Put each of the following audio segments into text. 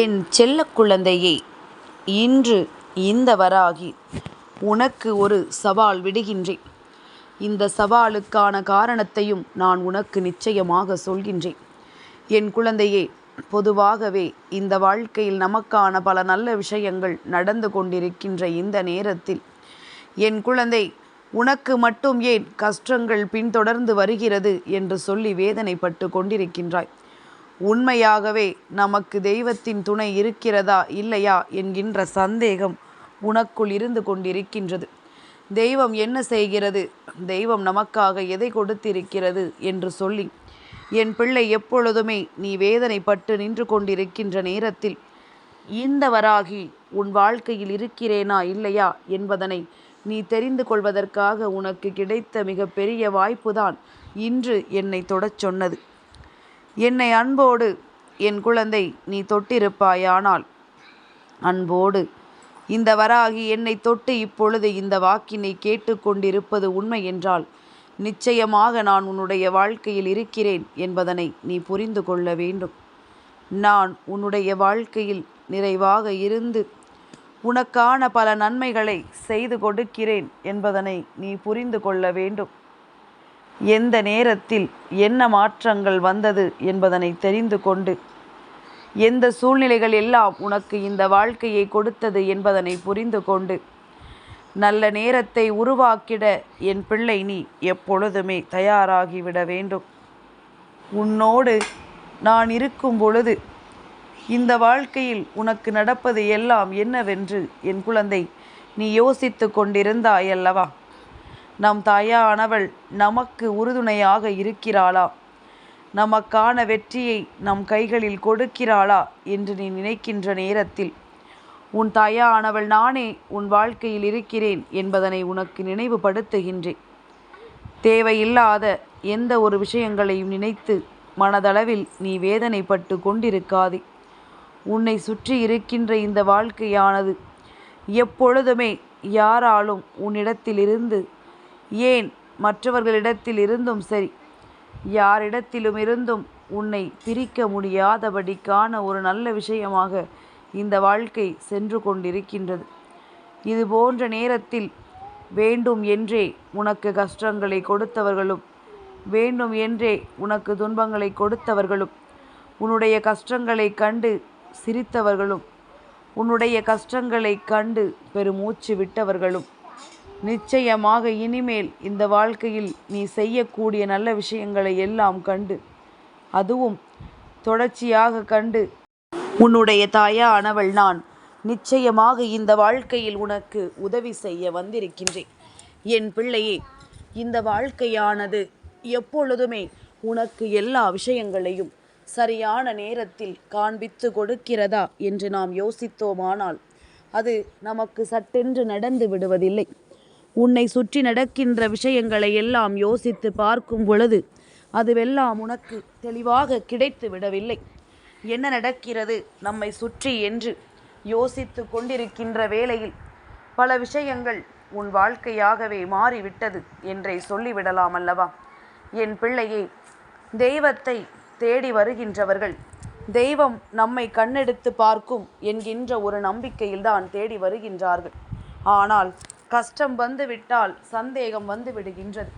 என் செல்ல குழந்தையே இன்று இந்த வராகி உனக்கு ஒரு சவால் விடுகின்றேன். இந்த சவாலுக்கான காரணத்தையும் நான் உனக்கு நிச்சயமாக சொல்கின்றேன். என் குழந்தையே பொதுவாகவே இந்த வாழ்க்கையில் நமக்கான பல நல்ல விஷயங்கள் நடந்து கொண்டிருக்கின்ற இந்த நேரத்தில் என் குழந்தை உனக்கு மட்டும் ஏன் கஷ்டங்கள் பின்தொடர்ந்து வருகிறது என்று சொல்லி வேதனைப்பட்டு கொண்டிருக்கின்றாய். உண்மையாகவே நமக்கு தெய்வத்தின் துணை இருக்கிறதா இல்லையா என்கின்ற சந்தேகம் உனக்குள் இருந்து கொண்டிருக்கின்றது. தெய்வம் என்ன செய்கிறது? தெய்வம் நமக்காக எதை கொடுத்திருக்கிறது என்று சொல்லி என் பிள்ளை எப்பொழுதுமே நீ வேதனைப்பட்டு நின்று கொண்டிருக்கின்ற நேரத்தில் இந்த வராகி உன் வாழ்க்கையில் இருக்கிறேனா இல்லையா என்பதனை நீ தெரிந்து கொள்வதற்காக உனக்கு கிடைத்த மிகப்பெரிய வாய்ப்புதான் இன்று என்னை தொடச் சொன்னது. என்னை அன்போடு என் குழந்தை நீ தொட்டிருப்பாயானால். அன்போடு இந்த வராகி என்னை தொட்டு இப்பொழுது இந்த வாக்கினை கேட்டுக்கொண்டிருப்பது உண்மை என்றால் நிச்சயமாக நான் உன்னுடைய வாழ்க்கையில் இருக்கிறேன் என்பதனை நீ புரிந்து கொள்ள வேண்டும். நான் உன்னுடைய வாழ்க்கையில் நிறைவாக இருந்து உனக்கான பல நன்மைகளை செய்து கொடுக்கிறேன் என்பதனை நீ புரிந்து கொள்ள வேண்டும். எந்த நேரத்தில் என்ன மாற்றங்கள் வந்தது என்பதனை தெரிந்து கொண்டு எந்த சூழ்நிலைகள் எல்லாம் உனக்கு இந்த வாழ்க்கையை கொடுத்தது என்பதனை புரிந்து கொண்டு நல்ல நேரத்தை உருவாக்கிட என் பிள்ளை நீ எப்பொழுதுமே தயாராகிவிட வேண்டும். உன்னோடு நான் இருக்கும் பொழுது இந்த வாழ்க்கையில் உனக்கு நடப்பது எல்லாம் என்னவென்று என் குழந்தை நீ யோசித்து கொண்டிருந்தாயல்லவா? நம் தாயானவள் நமக்கு உறுதுணையாக இருக்கிறாளா? நமக்கான வெற்றியை நம் கைகளில் கொடுக்கிறாளா என்று நீ நினைக்கின்ற நேரத்தில்? உன் தாயானவள் நானே உன் வாழ்க்கையில் இருக்கிறேன் என்பதனை உனக்கு நினைவுபடுத்துகின்றேன். தேவையில்லாத எந்த ஒரு விஷயங்களையும் நினைத்து மனதளவில் நீ வேதனைப்பட்டு கொண்டிருக்காதே. உன்னை சுற்றி இருக்கின்ற இந்த வாழ்க்கையானது எப்பொழுதுமே யாராலும் உன்னிடத்திலிருந்து ஏன் மற்றவர்களிடத்தில் இருந்தும் சரி யாரிடத்திலும் இருந்தும் உன்னை பிரிக்க முடியாதபடிக்கான ஒரு நல்ல விஷயமாக இந்த வாழ்க்கை சென்று கொண்டிருக்கின்றது. இது போன்ற நேரத்தில் வேண்டும் என்றே உனக்கு கஷ்டங்களை கொடுத்தவர்களும் வேண்டும் என்றே உனக்கு துன்பங்களை கொடுத்தவர்களும் உன்னுடைய கஷ்டங்களை கண்டு சிரித்தவர்களும் உன்னுடைய கஷ்டங்களை கண்டு பெருமூச்சு விட்டவர்களும் நிச்சயமாக இனிமேல் இந்த வாழ்க்கையில் நீ செய்யக்கூடிய நல்ல விஷயங்களை எல்லாம் கண்டு அதுவும் தொடர்ச்சியாக கண்டு. உன்னுடைய தாயானவள் நான் நிச்சயமாக இந்த வாழ்க்கையில் உனக்கு உதவி செய்ய வந்திருக்கின்றேன். என் பிள்ளையே இந்த வாழ்க்கையானது எப்பொழுதுமே உனக்கு எல்லா விஷயங்களையும் சரியான நேரத்தில் காண்பித்து கொடுக்கிறதா என்று நாம் யோசித்தோமானால் அது நமக்கு சட்டென்று நடந்து விடுவதில்லை. உன்னை சுற்றி நடக்கின்ற விஷயங்களை எல்லாம் யோசித்து பார்க்கும் பொழுது அதுவெல்லாம் உனக்கு தெளிவாக கிடைத்து விடவில்லை. என்ன நடக்கிறது நம்மை சுற்றி என்று யோசித்து கொண்டிருக்கின்ற வேளையில் பல விஷயங்கள் உன் வாழ்க்கையாகவே மாறிவிட்டது என்றே சொல்லிவிடலாம் அல்லவா? என் பிள்ளையே தெய்வத்தை தேடி வருகின்றவர்கள் தெய்வம் நம்மை கண்ணெடுத்து பார்க்கும் என்கின்ற ஒரு நம்பிக்கையில்தான் தேடி வருகின்றார்கள். ஆனால் கஷ்டம் வந்துவிட்டால் சந்தேகம் வந்து விடுகின்றது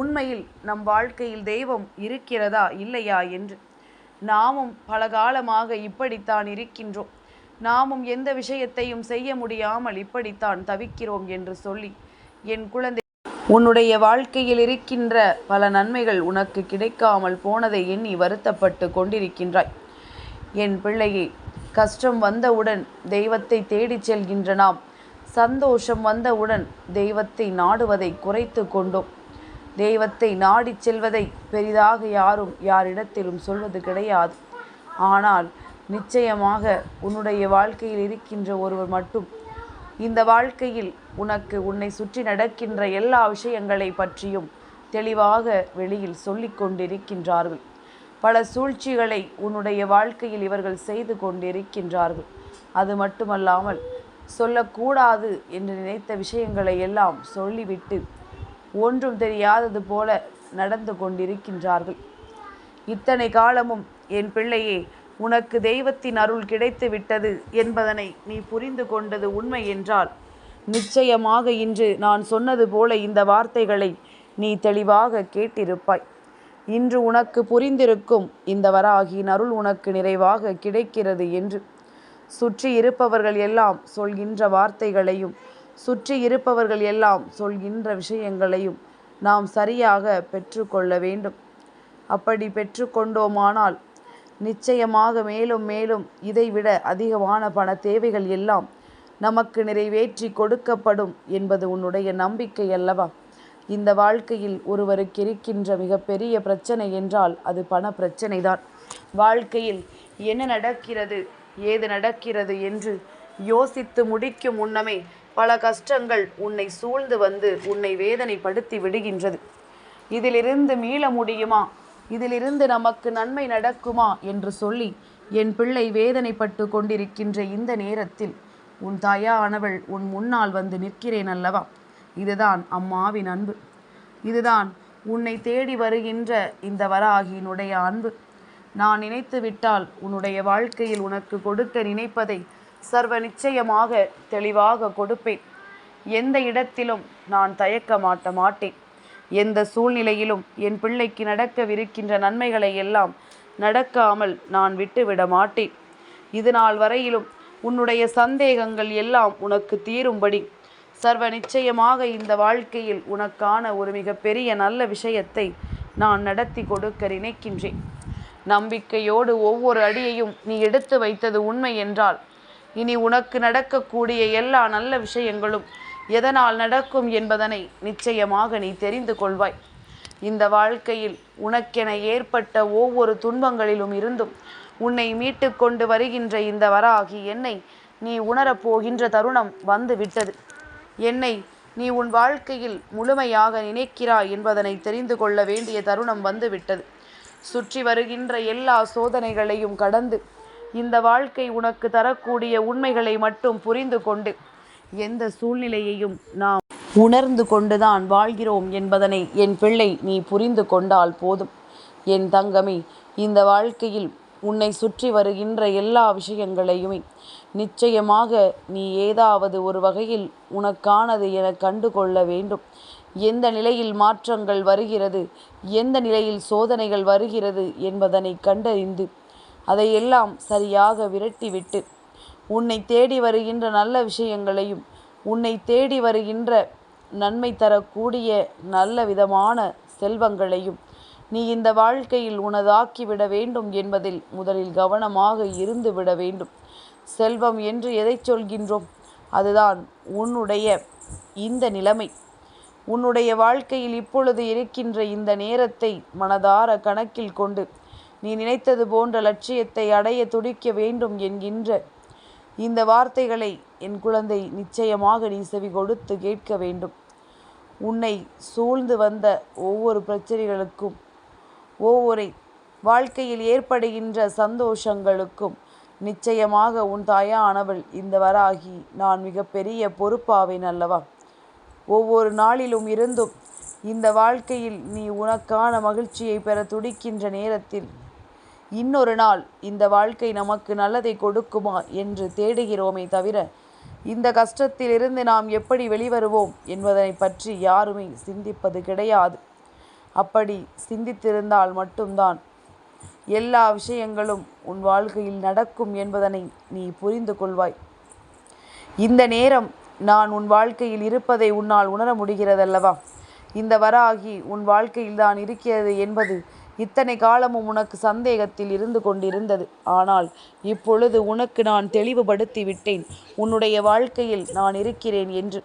உண்மையில் நம் வாழ்க்கையில் தெய்வம் இருக்கிறதா இல்லையா என்று. நாமும் பல காலமாக இப்படித்தான் இருக்கின்றோம். நாமும் எந்த விஷயத்தையும் செய்ய முடியாமல் இப்படித்தான் தவிக்கிறோம் என்று சொல்லி என் குழந்தை உன்னுடைய வாழ்க்கையில் இருக்கின்ற பல நன்மைகள் உனக்கு கிடைக்காமல் போனதை எண்ணி வருத்தப்பட்டு கொண்டிருக்கின்றாய். என் பிள்ளையே கஷ்டம் வந்தவுடன் தெய்வத்தை தேடிச் செல்கின்ற நாம் சந்தோஷம் வந்தவுடன் தெய்வத்தை நாடுவதை குறைத்து கொண்டோம். தெய்வத்தை நாடிச் செல்வதை பெரிதாக யாரும் யாரிடத்திலும் சொல்வது கிடையாது. ஆனால் நிச்சயமாக உன்னுடைய வாழ்க்கையில் இருக்கின்ற ஒருவர் மட்டும். இந்த வாழ்க்கையில் உனக்கு உன்னை சுற்றி நடக்கின்ற எல்லா விஷயங்களை பற்றியும் தெளிவாக வெளியில் சொல்லிக் கொண்டிருக்கின்றார்கள். பல சூழ்ச்சிகளை உன்னுடைய வாழ்க்கையில் இவர்கள் செய்து கொண்டிருக்கின்றார்கள். அது மட்டுமல்லாமல் சொல்லக்கூடாது என்று நினைத்த விஷயங்களை எல்லாம் சொல்லிவிட்டு ஒன்றும் தெரியாதது போல நடந்து கொண்டிருக்கின்றார்கள். இத்தனை காலமும் என் பிள்ளையே உனக்கு தெய்வத்தின் அருள் கிடைத்து விட்டது என்பதனை நீ புரிந்து கொண்டது உண்மை என்றால் நிச்சயமாக இன்று நான் சொன்னது போல இந்த வார்த்தைகளை நீ தெளிவாக கேட்டிருப்பாய். இன்று உனக்கு புரிந்திருக்கும் இந்த வராகியின் அருள் உனக்கு நிறைவாக கிடைக்கிறது என்று சுற்றி இருப்பவர்கள் எல்லாம் சொல்கின்ற வார்த்தைகளையும் சுற்றி இருப்பவர்கள் எல்லாம் சொல்கின்ற விஷயங்களையும் நாம் சரியாக பெற்றுக்கொள்ள வேண்டும். அப்படி பெற்றுக்கொண்டோமானால் நிச்சயமாக மேலும் மேலும் இதைவிட அதிகமான பண தேவைகள் எல்லாம் நமக்கு நிறைவேற்றி கொடுக்கப்படும் என்பது உன்னுடைய நம்பிக்கை அல்லவா? இந்த வாழ்க்கையில் ஒருவருக்கு இருக்கின்ற மிகப்பெரிய பிரச்சனை என்றால் அது பண பிரச்சனைதான். வாழ்க்கையில் என்ன நடக்கிறது? ஏது நடக்கிறது என்று யோசித்து முடிக்கும் முன்னமே பல கஷ்டங்கள் உன்னை சூழ்ந்து வந்து உன்னை வேதனைப்படுத்தி விடுகின்றது. இதிலிருந்து மீள முடியுமா? இதிலிருந்து நமக்கு நன்மை நடக்குமா? என்று சொல்லி என் பிள்ளை வேதனைப்பட்டு கொண்டிருக்கின்ற இந்த நேரத்தில் உன் தாயானவள் உன் முன்னால் வந்து நிற்கிறேன் அல்லவா? இதுதான் அம்மாவின் அன்பு. இதுதான் உன்னை தேடி வருகின்ற இந்த வராகியினுடைய அன்பு. நான் நினைத்து விட்டால் உன்னுடைய வாழ்க்கையில் உனக்கு கொடுக்க நினைப்பதை சர்வ நிச்சயமாக தெளிவாக கொடுப்பேன். எந்த இடத்திலும் நான் தயக்க மாட்ட மாட்டேன். எந்த சூழ்நிலையிலும் என் பிள்ளைக்கு நடக்கவிருக்கின்ற நன்மைகளை எல்லாம் நடக்காமல் நான் விட்டுவிட மாட்டேன். இது நாள் வரையிலும் உன்னுடைய சந்தேகங்கள் எல்லாம் உனக்கு தீரும்படி சர்வ நிச்சயமாக இந்த வாழ்க்கையில் உனக்கான ஒரு மிகப்பெரிய நல்ல விஷயத்தை நான் நடத்தி கொடுக்க நினைக்கின்றேன். நம்பிக்கையோடு ஒவ்வொரு அடியையும் நீ எடுத்து வைத்தது உண்மை என்றால் இனி உனக்கு நடக்கக்கூடிய எல்லா நல்ல விஷயங்களும் எதனால் நடக்கும் என்பதனை நிச்சயமாக நீ தெரிந்து கொள்வாய். இந்த வாழ்க்கையில் உனக்கென ஏற்பட்ட ஒவ்வொரு துன்பங்களிலும் இருந்தும் உன்னை மீட்டு கொண்டு வருகின்ற இந்த வராகி என்னை நீ உணரப்போகின்ற தருணம் வந்து விட்டது. என்னை நீ உன் வாழ்க்கையில் முழுமையாக நினைக்கிறாய் என்பதனை தெரிந்து கொள்ள வேண்டிய தருணம் வந்து விட்டது. சுற்றி வருகின்ற எல்லா சோதனைகளையும் கடந்து இந்த வாழ்க்கை உனக்கு தரக்கூடிய உண்மைகளை மட்டும் புரிந்து கொண்டு எந்த சூழ்நிலையையும் நாம் உணர்ந்து கொண்டுதான் வாழ்கிறோம் என்பதனை என் பிள்ளை நீ புரிந்து கொண்டால் போதும். என் தங்கமே இந்த வாழ்க்கையில் உன்னை சுற்றி வருகின்ற எல்லா விஷயங்களையுமே நிச்சயமாக நீ ஏதாவது ஒரு வகையில் உனக்கானது என கண்டு கொள்ள வேண்டும். எந்த நிலையில் மாற்றங்கள் வருகிறது? எந்த நிலையில் சோதனைகள் வருகிறது என்பதனை கண்டறிந்து அதையெல்லாம் சரியாக விரட்டிவிட்டு உன்னை தேடி வருகின்ற நல்ல விஷயங்களையும் உன்னை தேடி வருகின்ற நன்மை தரக்கூடிய நல்ல விதமான செல்வங்களையும் நீ இந்த வாழ்க்கையில் உனதாக்கிவிட வேண்டும் என்பதில் முதலில் கவனமாக இருந்து விட வேண்டும். செல்வம் என்று எதை சொல்கின்றோம்? அதுதான் உன்னுடைய இந்த நிலைமை. உன்னுடைய வாழ்க்கையில் இப்பொழுது இருக்கின்ற இந்த நேரத்தை மனதார கணக்கில் கொண்டு நீ நினைத்தது போன்ற லட்சியத்தை அடைய துடிக்க வேண்டும் என்கின்ற இந்த வார்த்தைகளை என் குழந்தை நிச்சயமாக நீ செவி கொடுத்து கேட்க வேண்டும். உன்னை சூழ்ந்து வந்த ஒவ்வொரு பிரச்சனைகளுக்கும் ஒவ்வொரு வாழ்க்கையில் ஏற்படுகின்ற சந்தோஷங்களுக்கும் நிச்சயமாக உன் தாயானவள் இந்த வராகி நான் மிகப்பெரிய பொறுப்பாவேன் அல்லவா? ஒவ்வொரு நாளிலும் இருந்தும் இந்த வாழ்க்கையில் நீ உனக்கான மகிழ்ச்சியை பெற துடிக்கின்ற நேரத்தில் இன்னொரு நாள் இந்த வாழ்க்கை நமக்கு நல்லதை கொடுக்குமா என்று தேடுகிறோமே தவிர இந்த கஷ்டத்திலிருந்து நாம் எப்படி வெளிவருவோம் என்பதனை பற்றி யாருமே சிந்திப்பது கிடையாது. அப்படி சிந்தித்திருந்தால் மட்டும்தான் எல்லா விஷயங்களும் உன் வாழ்க்கையில் நடக்கும் என்பதனை நீ புரிந்து கொள்வாய். இந்த நேரம் நான் உன் வாழ்க்கையில் இருப்பதை உன்னால் உணர முடிகிறதல்லவா? இந்த வராகி உன் வாழ்க்கையில் தான் இருக்கிறது என்பது இத்தனை காலமும் உனக்கு சந்தேகத்தில் இருந்து கொண்டிருந்தது. ஆனால் இப்பொழுது உனக்கு நான் தெளிவுபடுத்தி விட்டேன். உன்னுடைய வாழ்க்கையில் நான் இருக்கிறேன் என்று.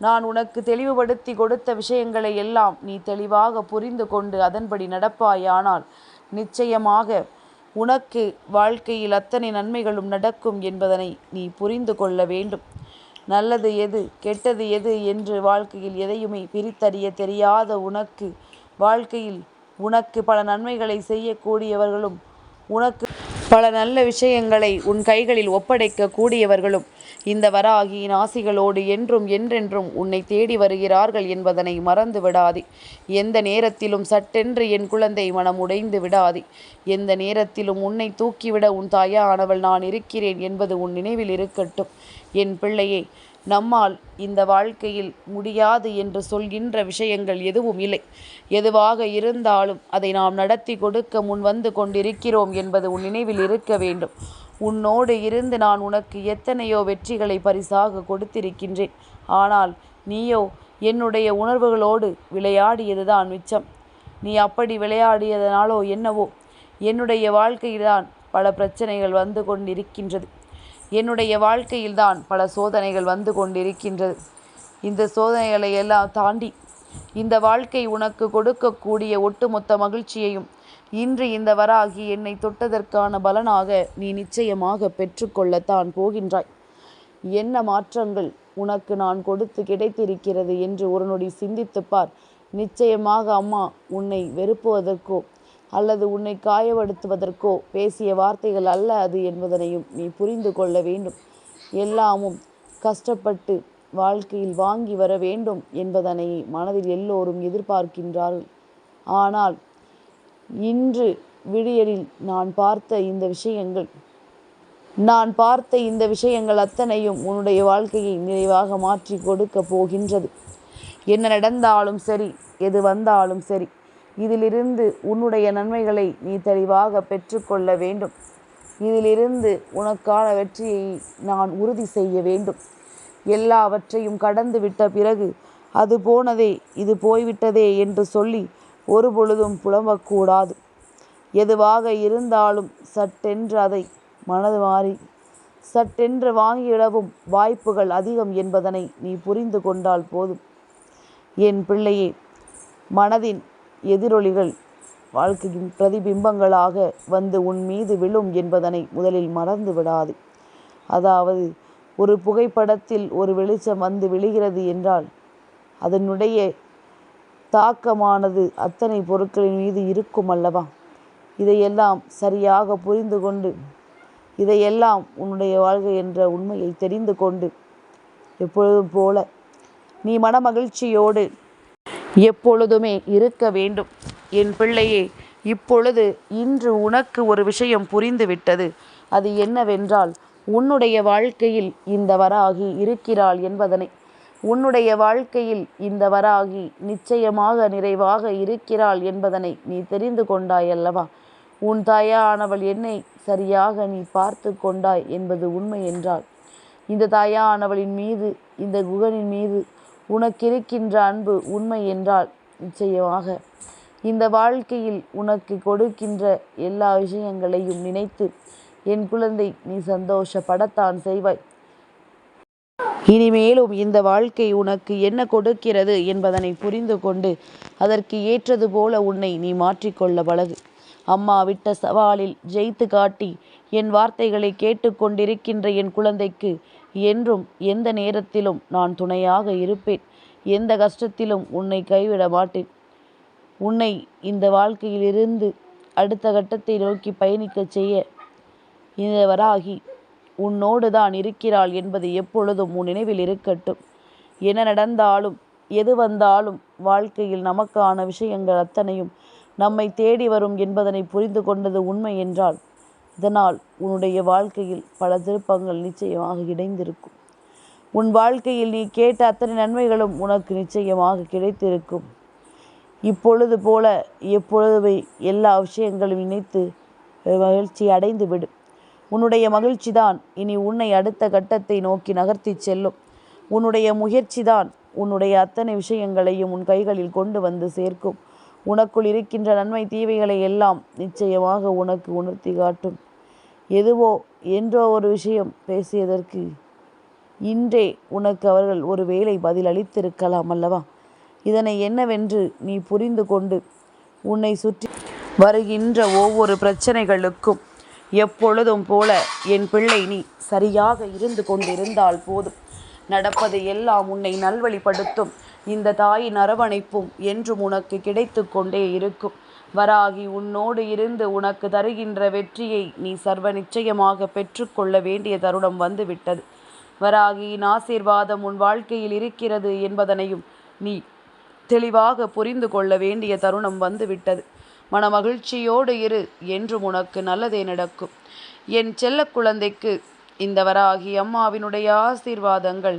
நான் உனக்கு தெளிவுபடுத்தி கொடுத்த விஷயங்களை எல்லாம் நீ தெளிவாக புரிந்து கொண்டு அதன்படி நடப்பாயானால் நிச்சயமாக உனக்கு வாழ்க்கையில் அத்தனை நன்மைகளும் நடக்கும் என்பதனை நீ புரிந்து கொள்ள வேண்டும். நல்லது எது கெட்டது எது என்று வாழ்க்கையில் எதையுமே பிரித்தறிய தெரியாத உனக்கு. வாழ்க்கையில் உனக்கு பல நன்மைகளை செய்யக்கூடியவர்களும் உனக்கு பல நல்ல விஷயங்களை உன் கைகளில் ஒப்படைக்க கூடியவர்களும் இந்த வராகியின் ஆசிகளோடு என்றும் என்றென்றும் உன்னை தேடி வருகிறார்கள் என்பதனை மறந்து விடாதே. எந்த நேரத்திலும் சட்டென்று என் குழந்தை மனம் உடைந்து விடாதே. எந்த நேரத்திலும் உன்னை தூக்கிவிட உன் தாயானவள் நான் இருக்கிறேன் என்பது உன் நினைவில் இருக்கட்டும். என் பிள்ளையே நம்மால் இந்த வாழ்க்கையில் முடியாது என்று சொல்கின்ற விஷயங்கள் எதுவும் இல்லை. எதுவாக இருந்தாலும் அதை நாம் நடத்தி கொடுக்க முன் வந்து கொண்டிருக்கிறோம் என்பது உன் நினைவில் இருக்க வேண்டும். உன்னோடு இருந்து நான் உனக்கு எத்தனையோ வெற்றிகளை பரிசாக கொடுத்திருக்கின்றேன். ஆனால் நீயோ என்னுடைய உணர்வுகளோடு விளையாடியதுதான் மிச்சம். நீ அப்படி விளையாடியதனாலோ என்னவோ என்னுடைய வாழ்க்கையில்தான் பல பிரச்சனைகள் வந்து கொண்டிருக்கின்றது. என்னுடைய வாழ்க்கையில்தான் பல சோதனைகள் வந்து கொண்டிருக்கின்றது. இந்த சோதனைகளை எல்லாம் தாண்டி இந்த வாழ்க்கை உனக்கு கொடுக்கக்கூடிய ஒட்டுமொத்த மகிழ்ச்சியையும் இன்று இந்த வராகி என்னை தொட்டதற்கான பலனாக நீ நிச்சயமாக பெற்றுக்கொள்ளத்தான் போகின்றாய். என்ன மாற்றங்கள் உனக்கு நான் கொடுத்து கிடைத்திருக்கிறது என்று ஒரு நொடி சிந்தித்துப் பார். நிச்சயமாக அம்மா உன்னை வெறுப்புவதற்கோ அல்லது உன்னை காயப்படுத்துவதற்கோ பேசிய வார்த்தைகள் அல்ல அது என்பதனையும் நீ புரிந்து கொள்ள வேண்டும். எல்லாமும் கஷ்டப்பட்டு வாழ்க்கையில் வாங்கி வர வேண்டும் என்பதனை மனதில் எல்லோரும் எதிர்பார்க்கின்றார்கள். ஆனால் இன்று விடியலில் நான் பார்த்த இந்த விஷயங்கள் நான் பார்த்த இந்த விஷயங்கள் அத்தனையும் உன்னுடைய வாழ்க்கையை நிறைவாக மாற்றி கொடுக்க போகின்றது. என்ன நடந்தாலும் சரி எது வந்தாலும் சரி இதிலிருந்து உன்னுடைய நன்மைகளை நீ தெளிவாக பெற்றுக்கொள்ள வேண்டும். இதிலிருந்து உனக்கான வெற்றியை நான் உறுதி செய்ய வேண்டும். எல்லாவற்றையும் கடந்து விட்ட பிறகு அது போனதே இது போய்விட்டதே என்று சொல்லி ஒரு பொழுதும் புலம்பக்கூடாது. எதுவாக இருந்தாலும் சட்டென்று அதை மனது மாறி சட்டென்று வாங்கியிடவும் வாய்ப்புகள் அதிகம் என்பதனை நீ புரிந்து கொண்டால் போதும். என் பிள்ளையே மனதின் எதிரொலிகள் வாழ்க்கையின் பிரதிபிம்பங்களாக வந்து உன் மீது விழும் என்பதனை முதலில் மறந்து விடாது. அதாவது ஒரு புகைப்படத்தில் ஒரு வெளிச்சம் வந்து விழுகிறது என்றால் அதனுடைய தாக்கமானது அத்தனை பொருட்களின் மீது இருக்கும் அல்லவா? இதையெல்லாம் சரியாக புரிந்து கொண்டு இதையெல்லாம் உன்னுடைய வாழ்க்கை என்ற உண்மையை தெரிந்து கொண்டு எப்பொழுதும் போல நீ மனமகிழ்ச்சியோடு எப்பொழுதுமே இருக்க வேண்டும். என் பிள்ளையே இப்பொழுது இன்று உனக்கு ஒரு விஷயம் புரிந்துவிட்டது. அது என்னவென்றால் உன்னுடைய வாழ்க்கையில் இந்த வராகி இருக்கிறாள் என்பதனை. உன்னுடைய வாழ்க்கையில் இந்த வராகி நிச்சயமாக நிறைவாக இருக்கிறாள் என்பதனை நீ தெரிந்து கொண்டாய் அல்லவா? உன் தாயானவள் என்னை சரியாக நீ பார்த்து கொண்டாய் என்பது உண்மை என்றால் இந்த தாயானவளின் மீது இந்த குகனின் மீது உனக்கிருக்கின்ற அன்பு உண்மை என்றால் நிச்சயமாக. இந்த வாழ்க்கையில் உனக்கு கொடுக்கின்ற எல்லா விஷயங்களையும் நினைத்து என் குழந்தை நீ சந்தோஷப்படத்தான் செய்வாய். இனிமேலும் இந்த வாழ்க்கை உனக்கு என்ன கொடுக்கிறது என்பதனை புரிந்து கொண்டு அதற்கு ஏற்றது போல உன்னை நீ மாற்றிக்கொள்ள பழகு. அம்மா விட்ட சவாலில் ஜெயித்து காட்டி என் வார்த்தைகளை கேட்டுக்கொண்டிருக்கின்ற என் குழந்தைக்கு என்றும் எந்த நேரத்திலும் நான் துணையாக இருப்பேன். எந்த கஷ்டத்திலும் உன்னை கைவிட மாட்டேன். உன்னை இந்த வாழ்க்கையிலிருந்து அடுத்த கட்டத்தை நோக்கி பயணிக்கச் செய்ய இந்த வராகி உன்னோடு தான் இருக்கிறாள் என்பது எப்பொழுதும் உன் நினைவில் இருக்கட்டும். என்ன நடந்தாலும் எது வந்தாலும் வாழ்க்கையில் நமக்கான விஷயங்கள் அத்தனையும் நம்மை தேடி வரும் என்பதனை புரிந்து கொண்டது உண்மை என்றால் இதனால் உன்னுடைய வாழ்க்கையில் பல திருப்பங்கள் நிச்சயமாக இணைந்திருக்கும். உன் வாழ்க்கையில் நீ கேட்ட அத்தனை நன்மைகளும் உனக்கு நிச்சயமாக கிடைத்திருக்கும். இப்பொழுது போல எப்பொழுதுமே எல்லா விஷயங்களும் இணைத்து மகிழ்ச்சி அடைந்துவிடும் உன்னுடைய மகிழ்ச்சி தான் இனி உன்னை அடுத்த கட்டத்தை நோக்கி நகர்த்தி செல்லும். உன்னுடைய முயற்சி தான் உன்னுடைய அத்தனை விஷயங்களையும் உன் கைகளில் கொண்டு வந்து சேர்க்கும். உனக்குள் இருக்கின்ற நன்மை தீவைகளை எல்லாம் நிச்சயமாக உனக்கு உணர்த்தி காட்டும். எதுவோ என்றோ ஒரு விஷயம் பேசியதற்கு இன்றே உனக்கு அவர்கள் ஒரு வேலை பதில் அளித்திருக்கலாம் அல்லவா? இதனை என்னவென்று நீ புரிந்து கொண்டு உன்னை சுற்றி வருகின்ற ஒவ்வொரு பிரச்சனைகளுக்கும் எப்பொழுதும் போல என் பிள்ளை நீ சரியாக இருந்து கொண்டிருந்தால் போதும். நடப்பது எல்லாம் உன்னை நல்வழிப்படுத்தும். இந்த தாயின் அரவணைப்பும் என்றும் உனக்கு கிடைத்து கொண்டே இருக்கும். வராகி உன்னோடு இருந்து உனக்கு தருகின்ற வெற்றியை நீ சர்வ நிச்சயமாக பெற்றுக்கொள்ள வேண்டிய தருணம் வந்துவிட்டது. வராகியின் ஆசீர்வாதம் உன் வாழ்க்கையில் இருக்கிறது என்பதனையும் நீ தெளிவாக புரிந்து கொள்ள வேண்டிய தருணம் வந்துவிட்டது. மனமகிழ்ச்சியோடு இரு என்றும் உனக்கு நல்லதே நடக்கும். என் செல்ல குழந்தைக்கு இந்த வராகி அம்மாவினுடைய ஆசீர்வாதங்கள்